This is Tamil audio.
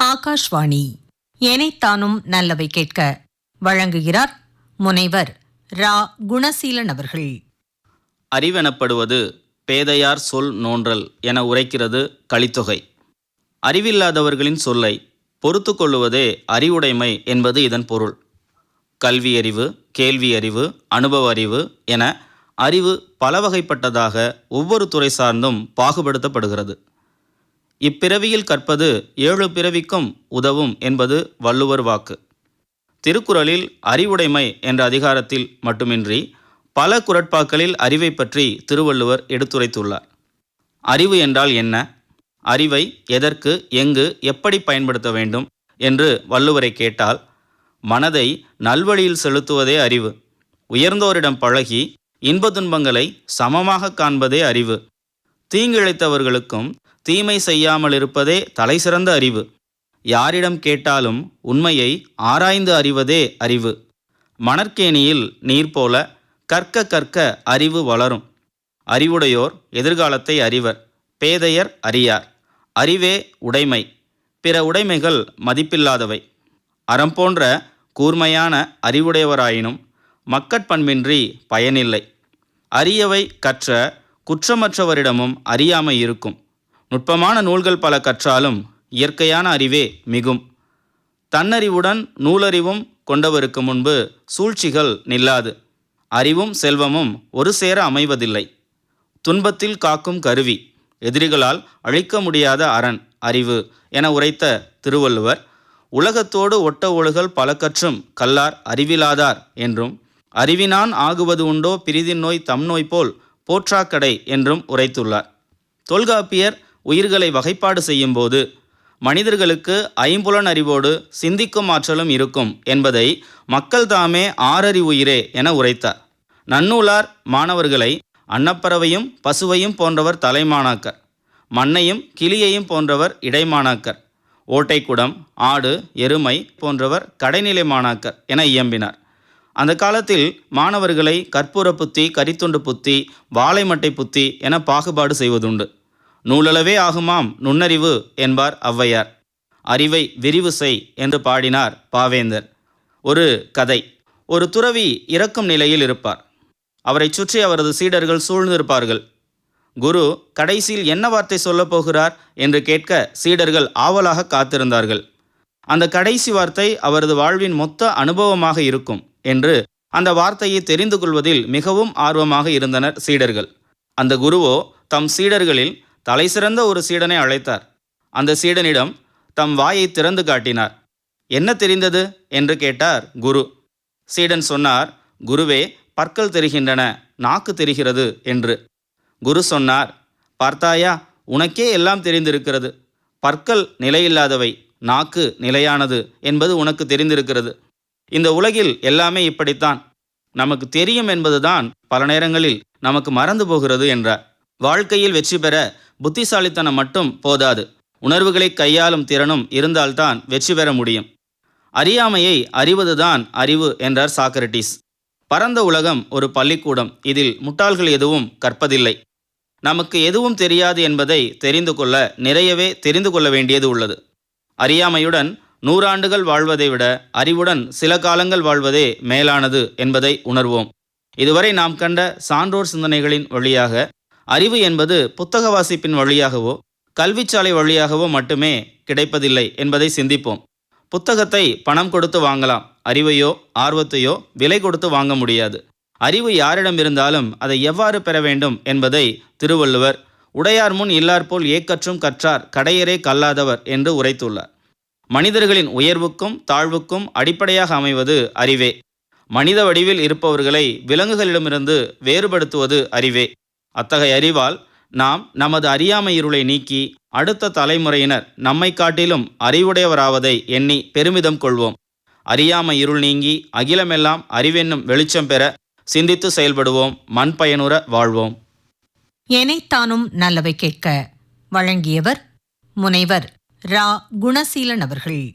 ஆகாஷ்வாணி. எனைத்தானும் நல்லவை கேட்க வழங்குகிறார் முனைவர் ரா. குணசீலன் அவர்கள். அறிவெனப்படுவது பேதையார் சொல் நோன்றல் என உரைக்கிறது கலித்தொகை அறிவில்லாதவர்களின் சொல்லை பொறுத்து கொள்ளுவதே அறிவுடைமை என்பது இதன் பொருள். கல்வியறிவு கேள்வியறிவு அனுபவ அறிவு என அறிவு பல வகைப்பட்டதாக ஒவ்வொரு துறை சார்ந்தும் பாகுபடுத்தப்படுகிறது. இப்பிறவியில் கற்பது ஏழு பிறவிக்கும் உதவும் என்பது வள்ளுவர் வாக்கு. திருக்குறளில் அறிவுடைமை என்ற அதிகாரத்தில் மட்டுமின்றி பல குரட்பாக்களில் அறிவை பற்றி திருவள்ளுவர் எடுத்துரைத்துள்ளார். அறிவு என்றால் என்ன? அறிவை எதற்கு எங்கு எப்படி பயன்படுத்த வேண்டும் என்று வள்ளுவரை கேட்டால் மனதை நல்வழியில் செலுத்துவதே அறிவு. உயர்ந்தோரிடம் பழகி இன்ப துன்பங்களை சமமாக காண்பதே அறிவு. தீங்கிழைத்தவர்களுக்கும் தீமை செய்யாமல் இருப்பதே தலைசிறந்த அறிவு. யாரிடம் கேட்டாலும் உண்மையை ஆராய்ந்து அறிவதே அறிவு. மணற்கேணியில் நீர் போல கற்க கற்க அறிவு வளரும். அறிவுடையோர் எதிர்காலத்தை அறிவர். பேதையர் அறியார். அறிவே உடைமை. பிற உடைமைகள் மதிப்பில்லாதவை. அறம் போன்ற கூர்மையான அறிவுடையவராயினும் மக்கட்பண்பின்றி பயனில்லை. அரியவை கற்ற குற்றமற்றவரிடமும் அறியாமை இருக்கும். நுட்பமான நூல்கள் பல கற்றாலும் இயற்கையான அறிவே மிகும். தன்னறிவுடன் நூலறிவும் கொண்டவருக்கு முன்பு சூழ்ச்சிகள் நில்லாது. அறிவும் செல்வமும் ஒரு சேர அமைவதில்லை. துன்பத்தில் காக்கும் கருவி எதிரிகளால் அழிக்க முடியாத அரண் அறிவு என உரைத்த திருவள்ளுவர் உலகத்தோடு ஒட்ட ஒழுகல் பல கற்றும் கல்லார் அறிவிலாதார் என்றும் அறிவினான் ஆகுவது உண்டோ பிரிதின் நோய் தம் நோய் போல் போற்றாக்கடை என்றும் உரைத்துள்ளார். தொல்காப்பியர் உயிர்களை வகைப்பாடு செய்யும்போது மனிதர்களுக்கு ஐம்புலன் அறிவோடு சிந்திக்கும் ஆற்றலும் இருக்கும் என்பதை மக்கள் தாமே ஆறறிவுயிரே என உரைத்தார். நன்னூலார் மாணவர்களை அன்னப்பறவையும் பசுவையும் போன்றவர் தலைமாணாக்கர் மண்ணையும் கிளியையும் போன்றவர் இடைமாணாக்கர் ஓட்டைக்குடம் ஆடு எருமை போன்றவர் கடைநிலை மாணாக்கர் என இயம்பினார். அந்த காலத்தில் மாணவர்களை கற்பூர புத்தி கரித்துண்டு புத்தி வாழைமட்டை புத்தி என பாகுபாடு செய்வதுண்டு. நூலளவே ஆகுமாம் நுண்ணறிவு என்பார் ஔவையார். அறிவை விரிவு செய் என்று பாடினார் பாவேந்தர். ஒரு கதை. ஒரு துறவி இறக்கும் நிலையில் இருப்பார். அவரைச் சுற்றி அவரது சீடர்கள் சூழ்ந்திருப்பார்கள். குரு கடைசியில் என்ன வார்த்தை சொல்லப் போகிறார்? என்று கேட்க சீடர்கள் ஆவலாக காத்திருந்தார்கள். அந்த கடைசி வார்த்தை அவரது வாழ்வின் மொத்த அனுபவமாக இருக்கும் என்று அந்த வார்த்தையை தெரிந்து கொள்வதில் மிகவும் ஆர்வமாக இருந்தனர் சீடர்கள். அந்த குருவோ தம் சீடர்களில் தலைசிறந்த ஒரு சீடனை அழைத்தார். அந்த சீடனிடம் தம் வாயை திறந்து காட்டினார். என்ன தெரிந்தது? என்று கேட்டார் குரு. சீடன் சொன்னார் குருவே பற்கள் தெரிகின்றன நாக்கு தெரிகிறது என்று. குரு சொன்னார் பார்த்தாயா உனக்கே எல்லாம் தெரிந்திருக்கிறது. பற்கள் நிலையில்லாதவை நாக்கு நிலையானது என்பது உனக்கு தெரிந்திருக்கிறது. இந்த உலகில் எல்லாமே இப்படித்தான். நமக்கு தெரியும் என்பதுதான் பல நேரங்களில் நமக்கு மறந்து போகிறது என்றார். வாழ்க்கையில் வெற்றி பெற புத்திசாலித்தனம் மட்டும் போதாது. உணர்வுகளை கையாளும் திறனும் இருந்தால்தான் வெற்றி பெற முடியும். அறியாமையை அறிவதுதான் அறிவு என்றார் சாக்ரட்டிஸ் பரந்த உலகம் ஒரு பள்ளிக்கூடம். இதில் முட்டாள்கள் எதுவும் கற்பதில்லை. நமக்கு எதுவும் தெரியாது என்பதை தெரிந்து கொள்ள நிறையவே தெரிந்து கொள்ள வேண்டியது உள்ளது. அறியாமையுடன் நூறாண்டுகள் வாழ்வதை விட அறிவுடன் சில காலங்கள் வாழ்வதே மேலானது என்பதை உணர்வோம். இதுவரை நாம் கண்ட சான்றோர் சிந்தனைகளின் வழியாக அறிவு என்பது புத்தக வாசிப்பின் வழியாகவோ கல்விச்சாலை வழியாகவோ மட்டுமே கிடைப்பதில்லை என்பதை சிந்திப்போம். புத்தகத்தை பணம் கொடுத்து வாங்கலாம் அறிவையோ ஆர்வத்தையோ விலை கொடுத்து வாங்க முடியாது. அறிவு யாரிடம் இருந்தாலும் அதை எவ்வாறு பெற வேண்டும் என்பதை திருவள்ளுவர் உடையார் முன் இல்லார் போல் ஏக்கற்றும் கற்றார் கடையரே கல்லாதவர் என்று உரைத்துள்ளார். மனிதர்களின் உயர்வுக்கும் தாழ்வுக்கும் அடிப்படையாக அமைவது அறிவே. மனித வடிவில் இருப்பவர்களை விலங்குகளிடமிருந்து வேறுபடுத்துவது அறிவே. அத்தகைய அறிவால் நாம் நமது அறியாமை இருளை நீக்கி அடுத்த தலைமுறையினர் நம்மை காட்டிலும் அறிவுடையவராவதை எண்ணி பெருமிதம் கொள்வோம். அறியாமை இருள் நீங்கி அகிலமெல்லாம் அறிவென்னும் வெளிச்சம் பெற சிந்தித்து செயல்படுவோம். மண் பயனுற வாழ்வோம். எனைத்தானும் நல்லவை கேட்க வழங்கியவர் முனைவர் ரா. குணசீலன் அவர்கள்.